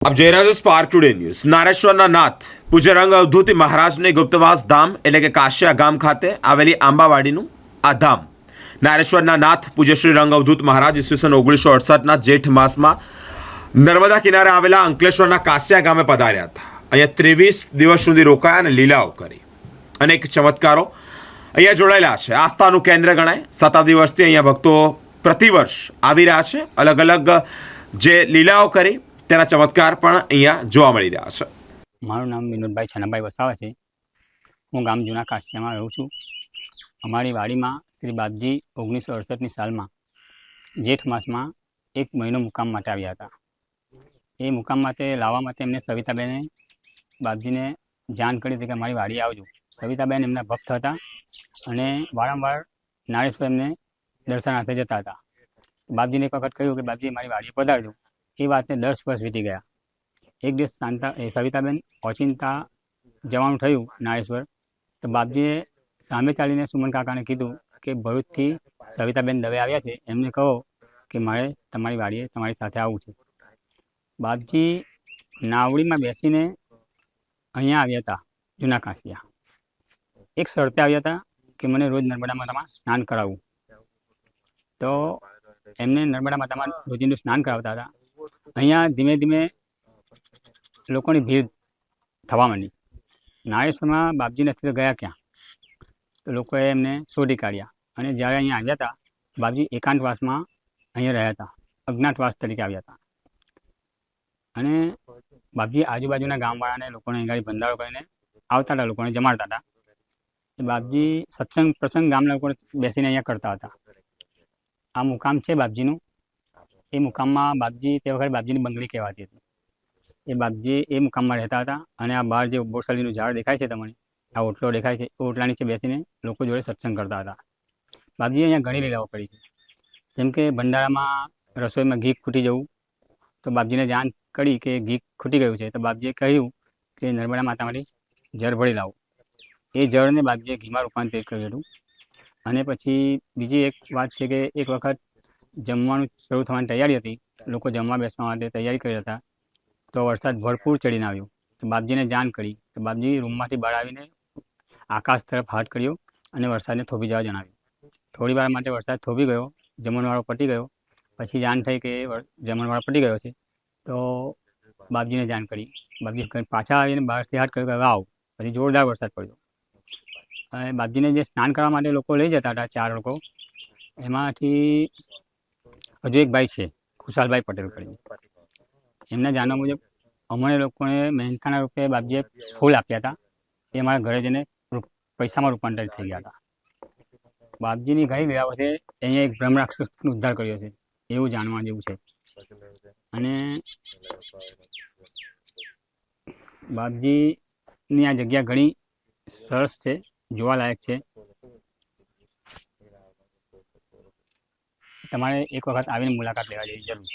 આપ જોઈ રહ્યા છો સ્પાર્ક ટુડે ન્યૂઝ નારેશ્વરના નાથ પૂજ્ય રંગ અવધૂતિ મહારાજને ગુપ્તવાસ ધામ એટલે કે કાશ્યા ગામ ખાતે આવેલી આંબાવાડીનું આ ધામ. નારેશ્વરના નાથ પૂજ્યશ્રી રંગ અવધૂત મહારાજ ઈસવીસન ઓગણીસો અડસઠના જેઠ માસમાં નર્મદા કિનારે આવેલા અંકલેશ્વરના કાશ્યા ગામે પધાર્યા હતા. અહીંયા ત્રેવીસ દિવસ સુધી રોકાયા અને લીલાઓ કરી. અનેક ચમત્કારો અહીંયા જોડાયેલા છે. આસ્થાનું કેન્દ્ર ગણાય. શતાબ્દી વર્ષથી અહીંયા ભક્તો પ્રતિવર્ષ આવી રહ્યા છે. અલગ અલગ જે લીલાઓ કરી તેના ચમત્કાર પણ અહીંયા જોવા મળી રહ્યા છે. મારું નામ વિનોદભાઈ છનાભાઈ વસાવા છે. હું ગામ જૂના કાશિયામાં રહું છું. અમારી વાડીમાં શ્રી બાપજી ઓગણીસો અડસઠની સાલમાં જેઠ માસમાં એક મહિનો મુકામ માટે આવ્યા હતા. એ મુકામ માટે લાવવા માટે એમને સવિતાબેને બાપજીને જાણ કરી હતી કે મારી વાડી આવજો. સવિતાબેન એમના ભક્ત હતા અને વારંવાર નારેશ્વર એમને દર્શનાર્થે જતા હતા. બાપજીને એક વખત કહ્યું કે બાપજી, મારી વાડીએ પધારજો. એ વાતને દસ વર્ષ વીતી ગયા. એક દિવસ શાંતા, એ સવિતાબેન ઓચિંતા જવાનું થયું નારેશ્વર, તો બાપજીએ સામે ચાલીને સુમન કાકાને કીધું કે ભરૂચથી સવિતાબેન દવે આવ્યા છે. એમને કહો કે મારે તમારી વાડીએ, તમારી સાથે આવવું છે. બાપજી નાવડીમાં બેસીને અહીંયા આવ્યા હતા, જૂના કાંસિયા. એક શરતે આવ્યા હતા કે મને રોજ નર્મદા માતામાં સ્નાન કરાવવું તો એમને નર્મદા માતામાં રોજિંદુ સ્નાન કરાવતા હતા. અહીંયા ધીમે ધીમે લોકોની ભીડ થવા માંડી. નાગેશ્વરમાં બાપજી નથી ગયા ક્યાં? તો લોકોએ એમને શોધી કાઢ્યા અને જ્યારે અહીંયા આવ્યા હતા, બાપજી એકાંતવાસમાં અહીંયા રહ્યા હતા, અજ્ઞાતવાસ તરીકે આવ્યા હતા. અને બાપજી આજુબાજુના ગામવાળાને લોકોને અહીં બંધારો કરીને આવતા હતા, લોકોને જમાડતા હતા. બાપજી સત્સંગ પ્રસંગ ગામના લોકો બેસીને અહીંયા કરતા હતા. આ મુકામ છે બાપજીનું. એ મુકામમાં બાપજી તે વખતે બાપજીની બંગડી કહેવાતી હતી. એ બાપજી એ મુકામમાં રહેતા હતા અને આ બહાર જે બોરસલીનું ઝાડ દેખાય છે તમને, આ ઓટલો દેખાય છે એ ઓટલા નીચે બેસીને લોકો જોડે સત્સંગ કરતા હતા. બાપજીએ અહીંયા ઘણી લીલાઓ કરી છે. જેમ કે ભંડારામાં રસોઈમાં ઘી ખૂટી જવું, તો બાપજીને જાણ કરી કે ઘી ખૂટી ગયું છે, તો બાપજીએ કહ્યું કે નર્મદા માતામાંથી જળ ભળી લાવો. એ જળને બાપજીએ ઘીમાં રૂપાંતરિત કર્યું હતું. અને પછી બીજી એક વાત છે કે એક વખત જમવાનું શરૂ થવાની તૈયારી હતી. લોકો જમવા બેસવા માટે તૈયારી કરી હતા. તો વરસાદ ભરપૂર ચડીને આવ્યો. તો બાપજીને જાણ કરી. તો બાપજી રૂમમાંથી બહાર આવીને આકાશ તરફ હાથ કર્યો અને વરસાદને થોભી જવા જણાવ્યું. થોડી વાર માટે વરસાદ થોભી ગયો. જમણવાળો પટી ગયો. પછી જાણ થઈ કે જમણવાળો પટી ગયો છે. તો બાપજીને જાણ કરી. બાપજી પાછા આવીને બહારથી હાથ કર્યો કે હવે આવો. પછી જોરદાર વરસાદ પડ્યો. અને બાપજીને જે સ્નાન કરવા માટે લોકો લઈ જતા હતા ચાર લોકો, એમાંથી હજુ એક ભાઈ છે, ખુશાલભાઈ પટેલ કરીને. એમના જાણવા મુજબ અમને લોકોને મહેનતાના રૂપે બાપજીએ ફૂલ આપ્યા હતા. એ અમારા ઘરે જઈને પૈસામાં રૂપાંતરિત થઈ ગયા હતા. બાપજીની ઘણી ગયા છે અહીંયા એક બ્રહ્મ ઉદ્ધાર કર્યો છે, એવું જાણવા જેવું છે. અને બાપજીની આ જગ્યા ઘણી સરસ છે, જોવાલાયક છે. તમારે એક વખત આવીને મુલાકાત લેવા જેવી જરૂર